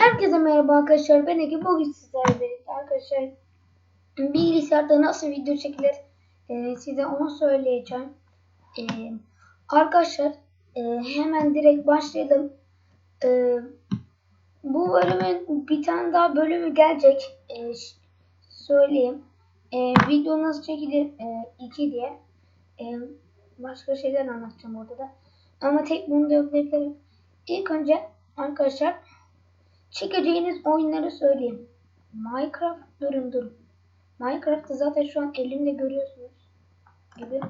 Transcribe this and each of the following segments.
Herkese merhaba arkadaşlar. Ben Ege. Bugün sizlerle birlikte arkadaşlar bilgisayarda nasıl video çekilir e, size onu söyleyeceğim. E, arkadaşlar e, hemen direkt başlayalım. E, bu bölümün bir tane daha bölümü gelecek. E, söyleyeyim. E, video nasıl çekilir 2 diye. E, başka şeyler anlatacağım orada da. Ama tek bunu da yapabilirim. İlk önce arkadaşlar çekeceğiniz oyunları söyleyeyim. Minecraft durun durun. Minecraft'ı zaten şu an elimde görüyorsunuz gibi.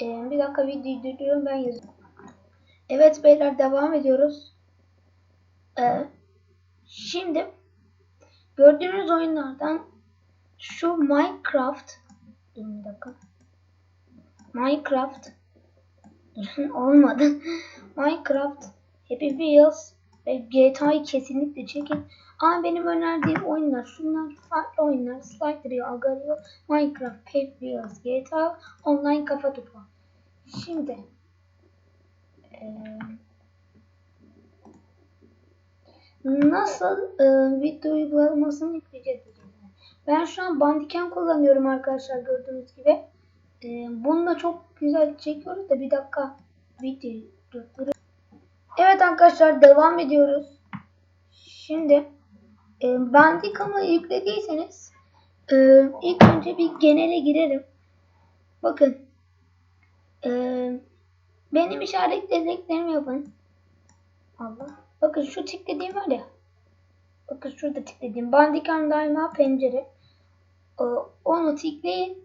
Ee, bir dakika videoyu durduruyorum ben yazıyorum. Evet beyler devam ediyoruz. Ee, şimdi gördüğünüz oyunlardan şu Minecraft bir dakika. Minecraft olmadı. Minecraft Happy Wheels ve GTA'yı kesinlikle çekin. Ama benim önerdiğim oyunlar şunlar farklı oyunlar. Sliderio, Agario, Minecraft, Wheels, GTA, Online Kafa Topu. Şimdi eee, nasıl eee, video uygulamasını yükleyeceğiz. Ben şu an Bandicam kullanıyorum arkadaşlar gördüğünüz gibi. Eee bununla çok güzel çekiyoruz da bir dakika videoyu durduruyorum. Evet arkadaşlar devam ediyoruz. Şimdi e, Bandicam'ı yüklediyseniz e, ilk önce bir genele girelim. Bakın e, benim işaretlediklerimi yapın. Allah. Bakın şu tıkladığım var ya. Bakın şurada tıkladığım Bandicam daima pencere. E, onu tıklayın.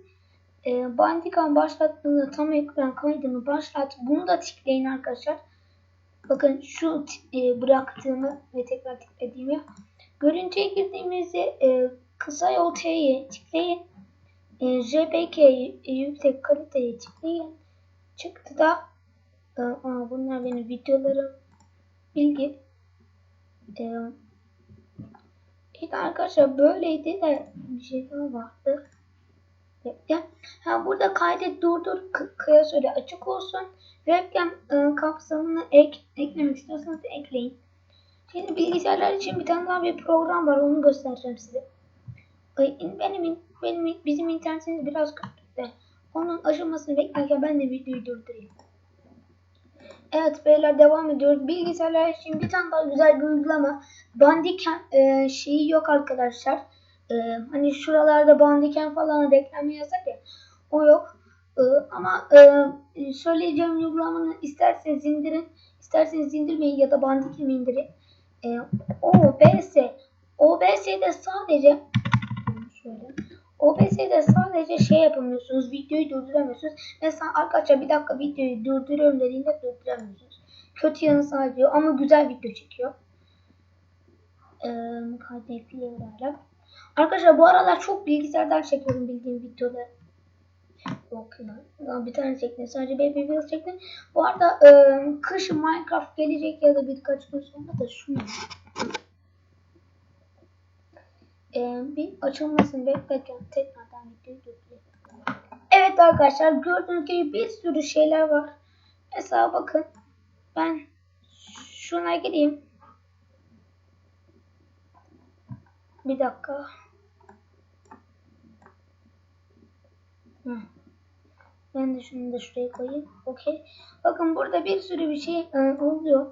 E, Bandicam başlattığında tam ekran kaydını başlat. Bunu da tıklayın arkadaşlar. Bakın şu e, bıraktığımı ve tekrar tıkladığımı. Görüntüye girdiğimizde e, kısa yol T'ye tıklayın. E, JPK'yi e, yüksek kaliteye tıklayın. Çıktı da e, aa, bunlar benim videolarım. Bilgi. E, işte arkadaşlar böyleydi de bir şey daha vardı. Webcam. Ha burada kaydet durdur klasörü açık olsun. Webcam e, kapsamını ek, eklemek istiyorsanız ekleyin. Şimdi bilgisayarlar için bir tane daha bir program var. Onu göstereceğim size. Benim, benim bizim internetimiz biraz kötü de onun aşılmasını beklerken ben de videoyu durdurayım. Evet beyler devam ediyoruz. Bilgisayarlar için bir tane daha güzel bir uygulama. Bandicam e, şeyi yok arkadaşlar. E, hani şuralarda Bandicam falan reklam yazar ya. O yok. E, ama e, söyleyeceğim uygulamanı isterseniz indirin. isterseniz indirmeyin ya da Bandicam'ı indirin. E, OBS. OBS'de sadece şöyle. OBS'de sadece şey yapamıyorsunuz. Videoyu durduramıyorsunuz. Mesela arkadaşlar bir dakika videoyu durduruyorum dediğinde durduramıyorsunuz. Kötü yanı sadece ama güzel video çekiyor. Ee, KDP'lerle. Arkadaşlar bu aralar çok bilgisayardan çekiyorum bildiğim videoları. Yok ya. Bir tane çektim. Sadece Baby Wheels çektim. Bu arada e, kış Minecraft gelecek ya da birkaç gün sonra da şunu. E, bir açılmasını beklerken tekrardan videoyu durduruyorum. Evet arkadaşlar gördüğünüz gibi bir sürü şeyler var. Mesela bakın ben şuna gireyim. Bir dakika. Ben de şunu da şuraya koyayım. Okey. Bakın burada bir sürü bir şey e, oluyor.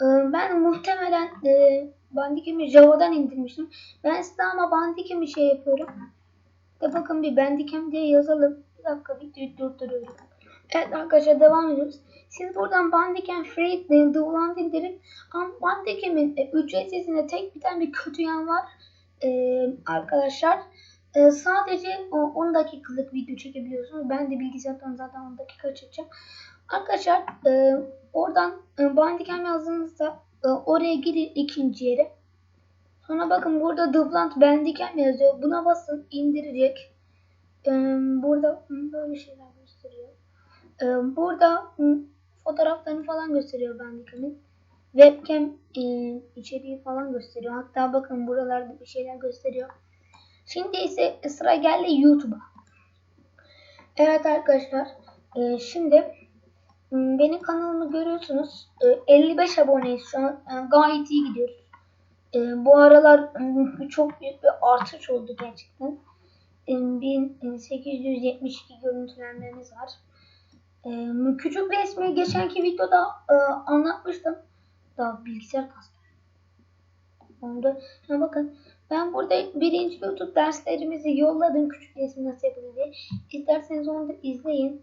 E, ben muhtemelen e, Bandicam'i Java'dan indirmiştim. Ben size ama Bandicam'i şey yapıyorum. De bakın bir Bandicam diye yazalım. Bir dakika videoyu durduruyorum. Evet arkadaşlar devam ediyoruz. Siz buradan Bandicam Free Download indirin. Ama Bandicam'in e, ücretsizinde tek bir tane bir kötü yan var. E, arkadaşlar. Ee, sadece o 10 dakikalık video çekebiliyorsunuz. Ben de bilgisayardan zaten 10 dakika çekeceğim. Arkadaşlar e, oradan e, Bandicam yazdığınızda e, oraya gidin ikinci yere. Sonra bakın burada Duplant Bandicam yazıyor. Buna basın indirecek. E, burada böyle şeyler gösteriyor. E, burada fotoğraflarını falan gösteriyor Bandicam'in. Webcam e, içeriği falan gösteriyor. Hatta bakın buralarda bir şeyler gösteriyor. Şimdi ise sıra geldi YouTube'a. Evet arkadaşlar. e, şimdi benim kanalımı görüyorsunuz. E, 55 aboneyiz şu an. E, gayet iyi gidiyoruz. E, bu aralar çok büyük bir artış oldu gerçekten. E, 1872 görüntülenmemiz var. E, küçük resmi geçenki videoda e, anlatmıştım. Daha bilgisayar kastı. Onda bakın ben burada birinci YouTube derslerimizi yolladım küçük resim nasıl yapılır diye. İsterseniz onu da izleyin.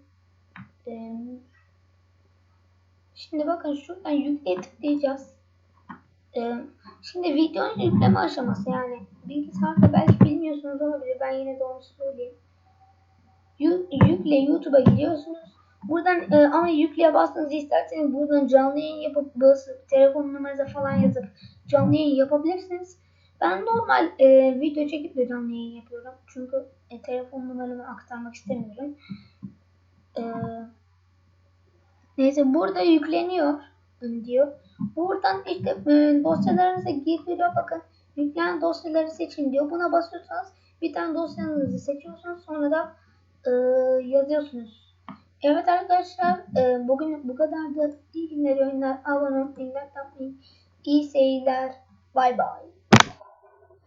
Şimdi bakın şuradan yükleye tıklayacağız. Şimdi videonun yükleme aşaması yani bilgisayarda belki bilmiyorsunuz olabilir. Ben yine de onu söyleyeyim. Yü- yükle YouTube'a gidiyorsunuz. Buradan e, ama yükleye bastığınızı isterseniz buradan canlı yayın yapıp basıp telefon numaranıza falan yazıp canlı yayın yapabilirsiniz. Ben normal e, video çekip de canlı yayın yapıyorum. Çünkü e, telefon numaramı aktarmak istemiyorum. E, neyse burada yükleniyor diyor. Buradan işte e, dosyalarınıza girdiriyor. Bakın yüklenen dosyaları seçin diyor. Buna basıyorsanız bir tane dosyanızı seçiyorsunuz. Sonra da e, yazıyorsunuz. Evet arkadaşlar e, bugün bu kadardı. İyi günler, oyunlar, abone olmayı, like yapmayı, iyi seyirler. Bay bay.